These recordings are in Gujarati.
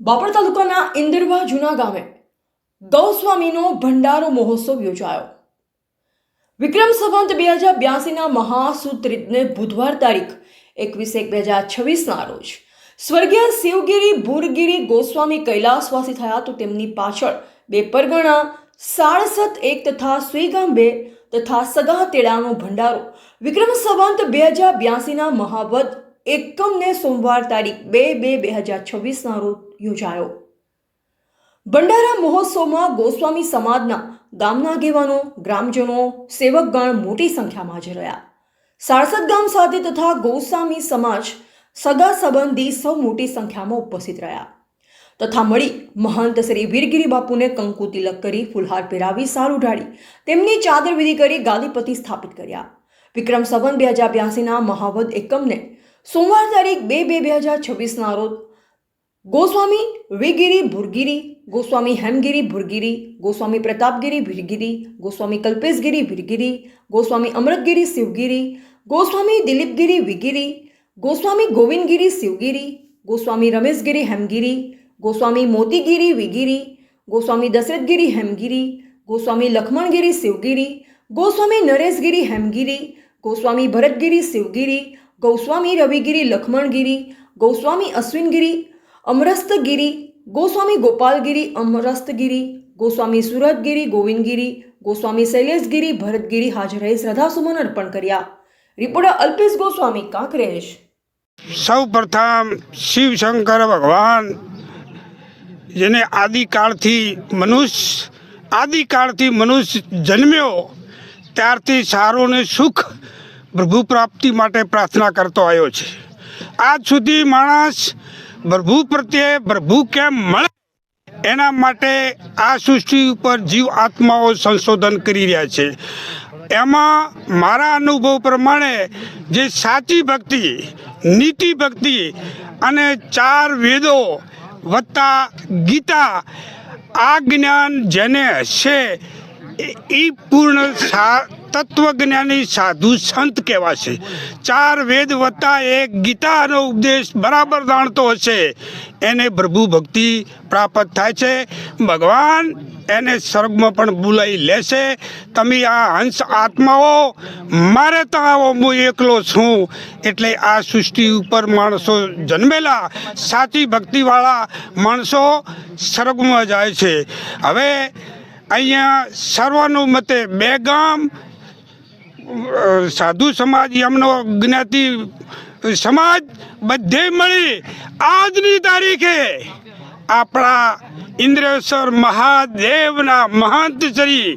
બાપર તાલુકાના ઇન્દરવા જૂના ગામે ગૌસ્વામીનો ભંડારો મહોત્સવ યોજાયો. વિક્રમ સંવંત બે હજાર બ્યાસીના મહાસુત્રિતને બુધવાર તારીખ એકવીસ એક બે હજાર છવ્વીસના રોજ સ્વર્ગીય શિવગીરી ભૂરગીરી ગોસ્વામી કૈલાસવાસી થયા તો તેમની પાછળ બે પરગણા સાડસત એક તથા સ્વીગામ બે તથા સગા તેડાનો ભંડારો. વિક્રમ સંવંત બે હજાર બ્યાસીના મહાવત એકમને સોમવાર તારીખ બે બે બે હજાર છવ્વીસના રોજ યોજાયો. ભંડારા મહોત્સવમાં ગોસ્વામી સમાજના ગામના આગેવાનો, ગ્રામજનો, સેવકગણ મોટી સંખ્યામાં હાજર રહ્યા. સારસદ ગામ સાથે તથા ગોસ્વામી સમાજ સગા સંબંધી સૌ મોટી સંખ્યામાં ઉપસ્થિત રહ્યા. તથા મળી મહંત શ્રી વીરગીરી બાપુને કંકુ તિલક કરી ફુલહાર પહેરાવી સાર ઉઢાડી, તેમની ચાદર વિધિ કરી ગાદીપતિ સ્થાપિત કર્યા. વિક્રમ સંવંત બે હજાર બ્યાસીના મહાવદ એકમને સોમવાર તારીખ બે બે બે હજાર છવ્વીસના રોજ ગોસ્વામી વિગીરી ભુરગીરી ગોસ્વામી હેમગીરી ભુરગીરી ગોસ્વામી પ્રતાપગીરી ભીરગીરી ગોસ્વામી કલ્પેશગીરી ભીરગીરી ગોસ્વામી અમૃતગીરી શિવગીરી ગોસ્વામી દિલીપગીરી વિગીરી ગોસ્વામી ગોવિંદગીરી શિવગીરી ગોસ્વામી રમેશગીરી હેમગીરી ગોસ્વામી મોતીગીરી વિગીરી ગોસ્વામી દશરથગીરી હેમગીરી ગોસ્વામી લક્ષ્મણગીરી શિવગીરી ગોસ્વામી નરેશગીરી હેમગીરી ગોસ્વામી ભરતગીરી શિવગીરી ગૌસ્વામી રવિગીરી લક્ષ્મણગીરી ગૌસ્વામી અશ્વિનગીરી અમરસ્તગીરી, ગોસ્વામી ગોપાલગીરી, અમરસ્તગીરી, ગોસ્વામી સુરતગીરી, ગોવિંદગીરી, ગોસ્વામી શૈલેષગીરી, ભરતગીરી હાજર શ્રદ્ધાસુમન અર્પણ કર્યા. રિપોર્ટર અલ્પેશ ગોસ્વામી કાંકરેશ સૌ પ્રથમ શિવશંકર ભગવાન, જેને આદિકાળથી મનુષ્ય આદિકાળથી મનુષ્ય જન્મ્યો, ત્યારથી સારું ને સુખ પ્રભુ પ્રાપ્તિ માટે પ્રાર્થના કરતો આવ્યો છે. આજ સુધી માણસ પ્રભુ પ્રત્યે પ્રભુ કેમ મળે? એના માટે આ સૃષ્ટિ ઉપર જીવ આત્માઓ સંશોધન કરી રહ્યા છે. એમાં મારા અનુભવ પ્રમાણે જે સાચી ભક્તિ, નીતિ ભક્તિ અને ચાર વેદો વત્તા ગીતા, આ જ્ઞાન જેને હશે એ પૂર્ણ સા તત્વજ્ઞાની સાધુ સંત કહેવાશે. ચાર વેદ વત્તા એક ગીતાનો ઉપદેશ બરાબર જાણતો હશે. એને પ્રભુ ભક્તિ પ્રાપ્ત થાય છે. ભગવાન એને સ્વર્ગમાં પણ બોલાવી લેશે. તમે આ હંસ આત્માઓ, મારે તો આવો, હું એકલો છું. એટલે આ સૃષ્ટિ ઉપર માણસો જન્મેલા સાચી ભક્તિવાળા માણસો સ્વર્ગમાં જાય છે. હવે અહીંયા સર્વાનુમતે બે ગામ સાધુ સમાજ એમનો જ્ઞાતિ સમાજ બધે મળી. આજની તારીખે આપણા ઇન્દ્રેશ્વર મહાદેવના મહંત શ્રી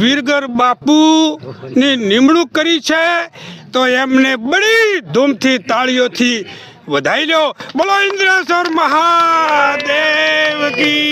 વીરગર બાપુની નિમણૂક કરી છે, તો એમને બડી ધૂમથી તાળીઓથી વધાઈ લો બોલો ઇન્દ્રેશ્વર મહાદેવ